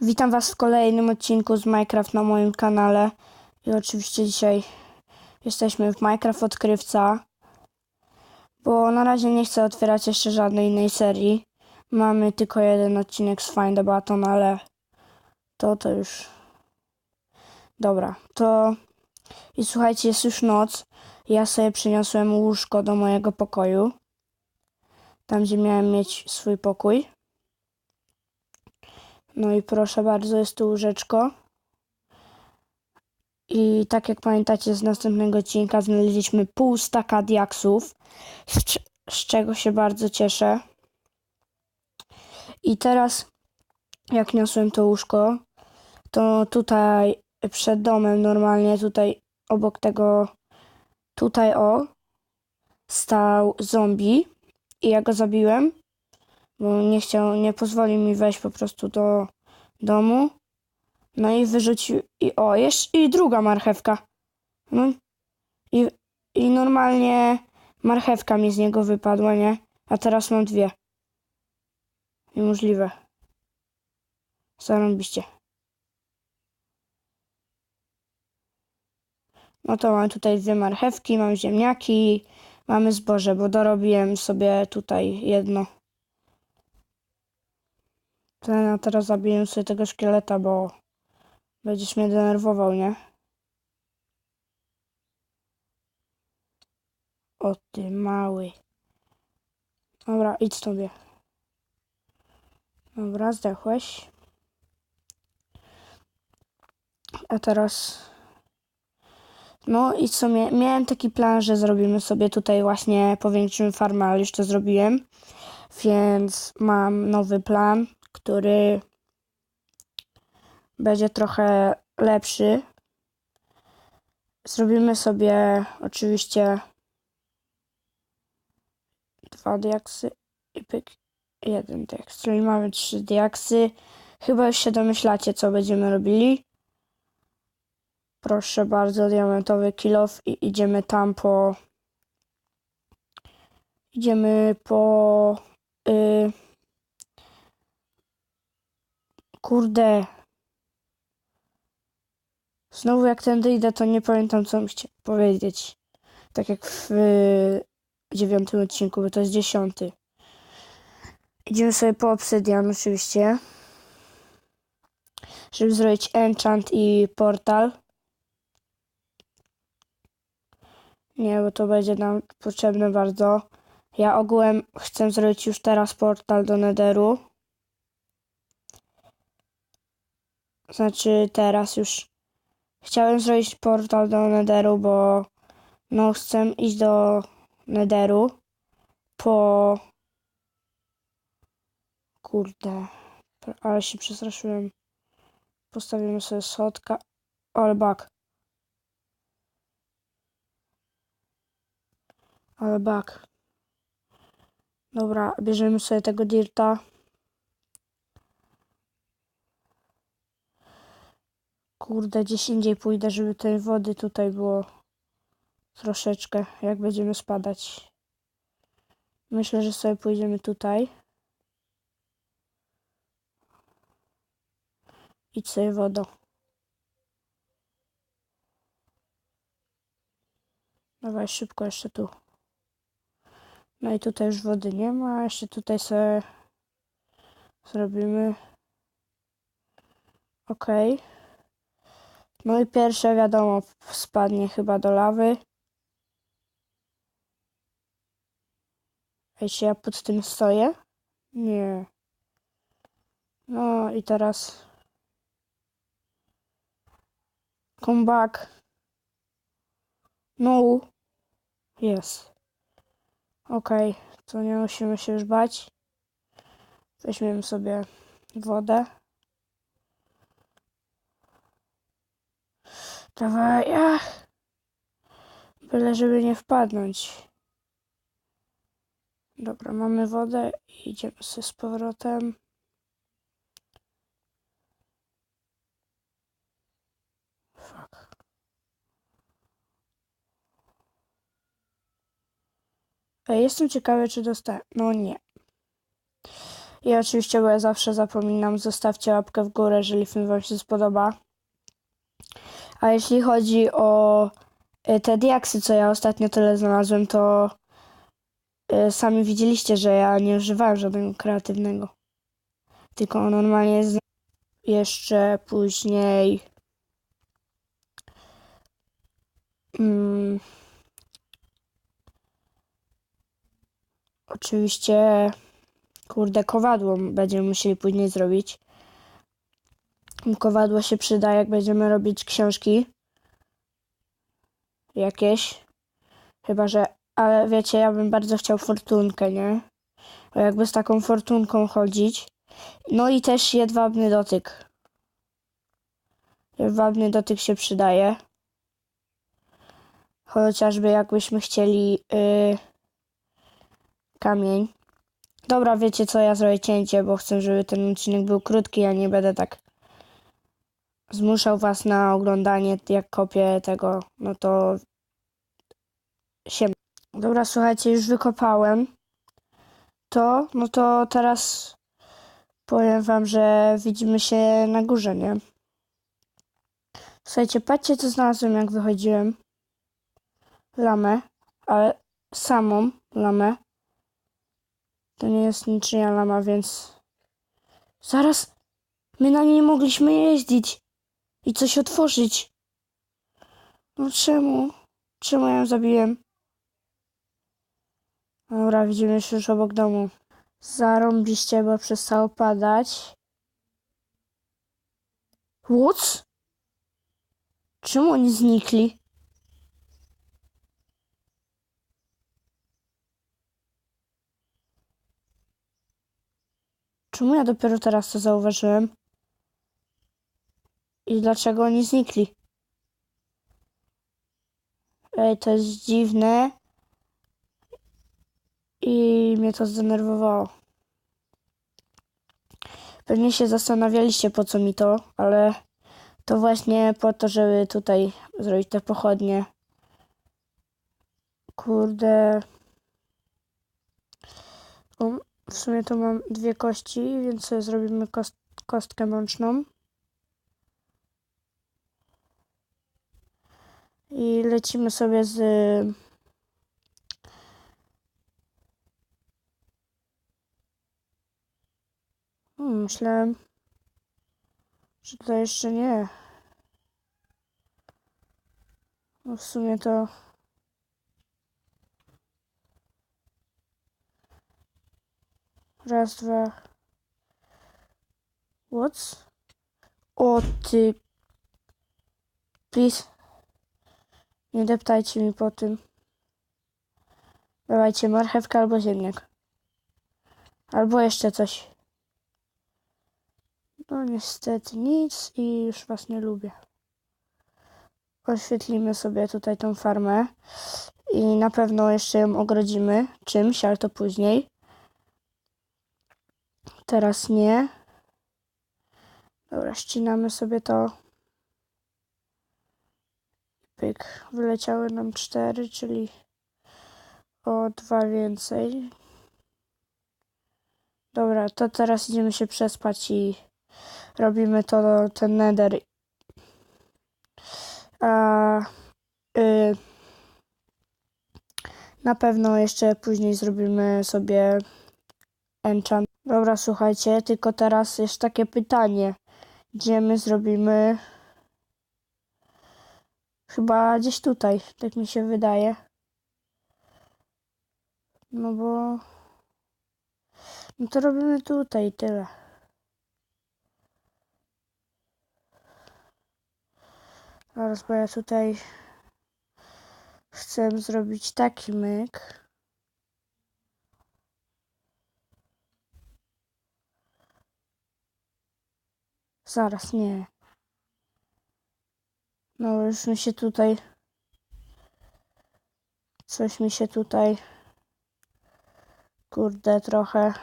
Witam Was w kolejnym odcinku z Minecraft na moim kanale. I oczywiście dzisiaj jesteśmy w Minecraft Odkrywca, bo na razie nie chcę otwierać jeszcze żadnej innej serii. Mamy tylko jeden odcinek z Find a Button, ale to to już. Dobra, to. I słuchajcie, jest już noc. Ja sobie przyniosłem łóżko do mojego pokoju. Tam, gdzie miałem mieć swój pokój. No i proszę bardzo, jest tu łóżeczko. I tak jak pamiętacie z następnego odcinka, znaleźliśmy pół staka diaksów, z, z czego się bardzo cieszę. I teraz, jak niosłem to łóżko, to tutaj przed domem, normalnie tutaj obok tego, tutaj o, stał zombie i ja go zabiłem bo nie chciał, nie pozwolił mi wejść po prostu do domu. No i wyrzucił, i o, jeszcze, i druga marchewka. No i, i normalnie marchewka mi z niego wypadła, nie? A teraz mam dwie. Niemożliwe. Zarąbiście. No to mam tutaj dwie marchewki, mam ziemniaki, mamy zboże, bo dorobiłem sobie tutaj jedno. A teraz zabiję sobie tego szkieleta, bo będziesz mnie denerwował, nie? O ty mały. Dobra, idź sobie. Dobra, zdechłeś. A teraz... No i co, mia- miałem taki plan, że zrobimy sobie tutaj właśnie, powiększymy farmę, ale już to zrobiłem. Więc mam nowy plan który będzie trochę lepszy. Zrobimy sobie oczywiście dwa diaksy i pyk jeden diaks, czyli mamy trzy diaksy. Chyba już się domyślacie, co będziemy robili. Proszę bardzo, diamentowy kilof i idziemy tam po... Idziemy po... Y, Kurde. Znowu jak tędy idę, to nie pamiętam, co chciał powiedzieć. Tak jak w y, dziewiątym odcinku, bo to jest dziesiąty. Idziemy sobie po obsydian oczywiście. Żeby zrobić enchant i portal. Nie, bo to będzie nam potrzebne bardzo. Ja ogółem chcę zrobić już teraz portal do Netheru. Znaczy teraz już chciałem zrobić portal do Netheru, bo no chcę iść do Netheru po kurde, ale się przestraszyłem. Postawimy sobie schodka. Ale bak. Ale bak. Dobra, bierzemy sobie tego dirta. Kurde, gdzieś indziej pójdę, żeby tej wody tutaj było troszeczkę, jak będziemy spadać. Myślę, że sobie pójdziemy tutaj. Idź sobie wodą. Dawaj szybko jeszcze tu. No i tutaj już wody nie ma, jeszcze tutaj sobie zrobimy. Okay. No i pierwsze wiadomo spadnie chyba do lawy. Ej, ja pod tym stoję? Nie. No i teraz... Come back. No. Jest. Okej, okay. to nie musimy się już bać. Weźmiemy sobie wodę. Dawaj, ach. Byle, żeby nie wpadnąć. Dobra, mamy wodę i idziemy sobie z powrotem. Fuck. Ej, Jestem ciekawy, czy dostałem. No nie. I oczywiście, bo ja zawsze zapominam, zostawcie łapkę w górę, jeżeli film Wam się spodoba. A jeśli chodzi o y, te diaksy, co ja ostatnio tyle znalazłem, to y, sami widzieliście, że ja nie używałem żadnego kreatywnego. Tylko normalnie z... jeszcze później. Mm, oczywiście, kurde, kowadło będziemy musieli później zrobić. Kowadło się przyda, jak będziemy robić książki. Jakieś. Chyba, że. Ale wiecie, ja bym bardzo chciał fortunkę, nie? Bo jakby z taką fortunką chodzić. No i też jedwabny dotyk. Jedwabny dotyk się przydaje. Chociażby jakbyśmy chcieli yy, kamień. Dobra, wiecie co, ja zrobię cięcie, bo chcę, żeby ten odcinek był krótki, ja nie będę tak zmuszał was na oglądanie, jak kopię tego, no to się. Dobra, słuchajcie, już wykopałem to, no to teraz powiem wam, że widzimy się na górze, nie? Słuchajcie, patrzcie co znalazłem jak wychodziłem. Lamę, ale samą lamę. To nie jest niczyja lama, więc... Zaraz! My na niej mogliśmy jeździć i coś otworzyć. No czemu? Czemu ją zabiłem? Dobra, widzimy się już obok domu. Zarąbiście, bo przestało padać. What? Czemu oni znikli? Czemu ja dopiero teraz to zauważyłem? I dlaczego oni znikli? Ej, to jest dziwne. I mnie to zdenerwowało. Pewnie się zastanawialiście po co mi to, ale to właśnie po to, żeby tutaj zrobić te pochodnie. Kurde. O, w sumie to mam dwie kości, więc zrobimy kost kostkę mączną. I lecimy sobie z Hmm, myślałem, że to jeszcze nie. No w sumie to. Raz, dwa. What? O ty. Please. Nie deptajcie mi po tym. Dawajcie marchewkę albo ziemniak. Albo jeszcze coś. No niestety nic i już was nie lubię. Oświetlimy sobie tutaj tą farmę i na pewno jeszcze ją ogrodzimy czymś, ale to później. Teraz nie. Dobra, ścinamy sobie to. Pyk, wyleciały nam cztery, czyli o dwa więcej. Dobra, to teraz idziemy się przespać i robimy to ten nether. A, y, na pewno jeszcze później zrobimy sobie enchant. Dobra, słuchajcie, tylko teraz jest takie pytanie. Gdzie my zrobimy? Chyba gdzieś tutaj, tak mi się wydaje. No bo... No to robimy tutaj tyle. Zaraz, bo ja tutaj chcę zrobić taki myk. Zaraz, nie. No już mi się tutaj... Coś mi się tutaj... Kurde, trochę...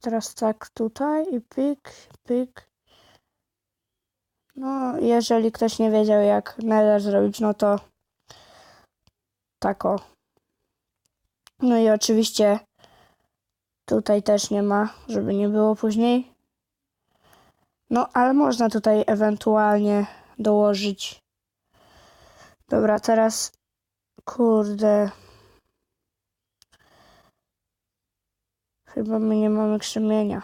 Teraz tak tutaj i pyk, pyk. No, jeżeli ktoś nie wiedział, jak nether zrobić, no to tak o. No i oczywiście tutaj też nie ma, żeby nie było później. No, ale można tutaj ewentualnie dołożyć. Dobra, teraz kurde. Chyba my nie mamy krzemienia.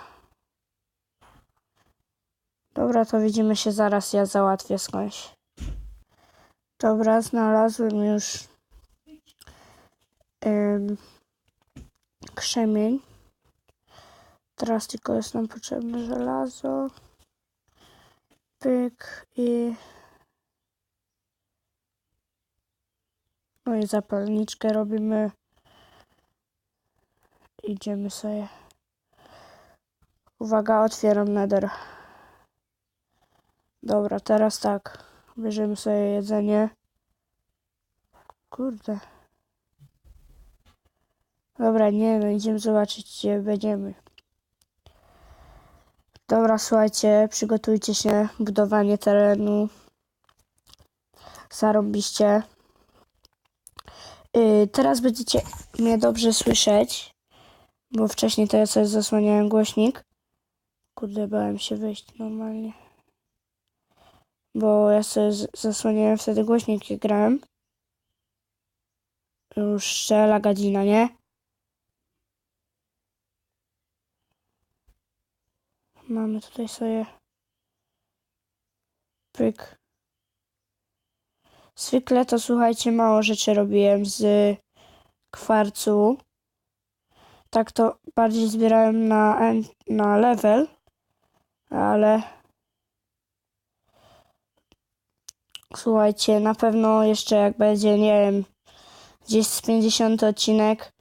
Dobra, to widzimy się zaraz, ja załatwię skądś. Dobra, znalazłem już ym, krzemień. Teraz tylko jest nam potrzebne żelazo. Pyk i... No i zapalniczkę robimy. Idziemy sobie. Uwaga, otwieram nether. Dobra, teraz tak. Bierzemy sobie jedzenie. Kurde. Dobra, nie no, idziemy zobaczyć, gdzie będziemy. Dobra, słuchajcie, przygotujcie się. Budowanie terenu. Zarąbiście. Yy, teraz będziecie mnie dobrze słyszeć, bo wcześniej to ja sobie zasłaniałem głośnik. Kurde, bałem się wyjść normalnie. Bo ja sobie zasłaniałem wtedy głośnik i grałem. Już szczela godzina, nie? Mamy tutaj sobie pyk. Zwykle to słuchajcie, mało rzeczy robiłem z kwarcu. Tak to bardziej zbierałem na, na level, ale słuchajcie, na pewno jeszcze jak będzie, nie wiem, gdzieś z 50 odcinek,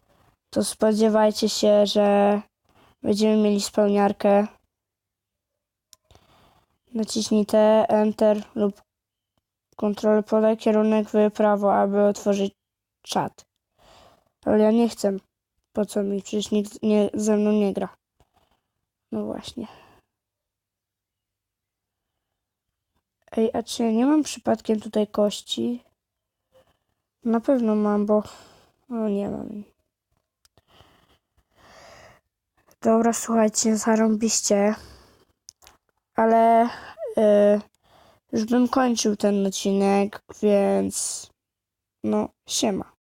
to spodziewajcie się, że będziemy mieli spełniarkę. Naciśnij T, Enter lub Ctrl podaj kierunek w prawo, aby otworzyć czat. Ale ja nie chcę. Po co mi? Przecież nikt nie, ze mną nie gra. No właśnie. Ej, a czy ja nie mam przypadkiem tutaj kości? Na pewno mam, bo... No nie mam. Dobra, słuchajcie, zarąbiście. Ale... y, już bym kończył ten odcinek, więc... No, siema.